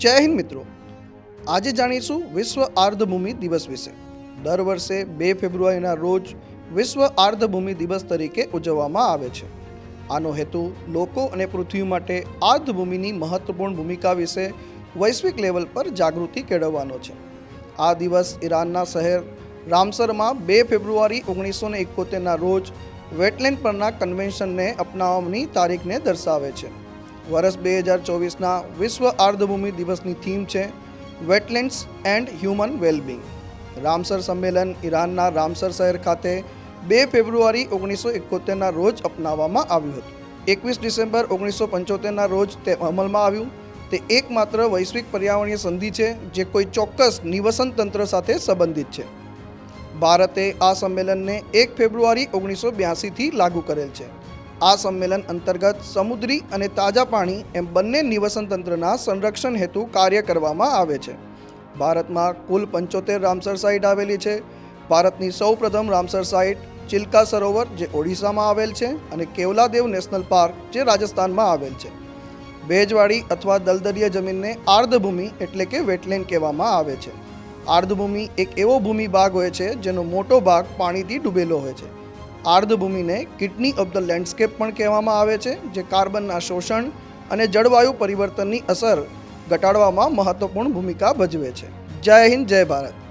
જય હિન્દ મિત્રો. આજે જાણીશું વિશ્વ આર્ધભૂમિ દિવસ વિશે. દર વર્ષે બે ફેબ્રુઆરીના રોજ વિશ્વ આર્ધભૂમિ દિવસ તરીકે ઉજવવામાં આવે છે. આનો હેતુ લોકો અને પૃથ્વી માટે આર્ધભૂમિની મહત્વપૂર્ણ ભૂમિકા વિશે વૈશ્વિક લેવલ પર જાગૃતિ કેળવવાનો છે. આ દિવસ ઈરાનના શહેર રામસરમાં બે ફેબ્રુઆરી ઓગણીસો ને એકોતેરના રોજ વેટલેન્ડ પરના કન્વેન્શનને અપનાવવાની તારીખને દર્શાવે છે. વર્ષ બે હજાર ચોવીસના વિશ્વ આર્ધભૂમિ દિવસની થીમ છે wetlands and human wellbeing. Ramsar સંમેલન ઈરાનના રામસર શહેર ખાતે બે ફેબ્રુઆરી ઓગણીસો એકોતેરના રોજ અપનાવવામાં આવ્યું હતું. એકવીસ ડિસેમ્બર ઓગણીસો પંચોતેરના રોજ તે અમલમાં આવ્યું. તે એકમાત્ર વૈશ્વિક પર્યાવરણીય સંધિ છે જે કોઈ ચોક્કસ નિવસન તંત્ર સાથે સંબંધિત છે. ભારતે આ સંમેલનને એક ફેબ્રુઆરી ઓગણીસો બ્યાસીથી લાગુ કરેલ છે. આ સંમેલન અંતર્ગત સમુદ્રી અને તાજા પાણી એમ બંને નિવસન તંત્રના સંરક્ષણ હેતુ કાર્ય કરવામાં આવે છે. ભારતમાં કુલ પંચોતેર રામસર સાઇટ આવેલી છે. ભારતની સૌપ્રથમ રામસર સાઇટ ચિલ્કા સરોવર, જે ઓડિશામાં આવેલ છે, અને કેવલાદેવ નેશનલ પાર્ક, જે રાજસ્થાનમાં આવેલ છે. ભેજવાળી અથવા દલદરીય જમીનને આર્ધભૂમિ એટલે કે વેટલેન્ડ કહેવામાં આવે છે. આર્ધભૂમિ એક એવો ભૂમિ ભાગ હોય છે, જેનો મોટો ભાગ પાણીથી ડૂબેલો હોય છે. આર્ધભૂમિને કિડની ઓફ ધ લેન્ડસ્કેપ પણ કહેવામાં આવે છે, જે કાર્બનના શોષણ અને જળવાયુ પરિવર્તનની અસર ઘટાડવામાં મહત્વપૂર્ણ ભૂમિકા ભજવે છે. જય હિન્દ, જય ભારત.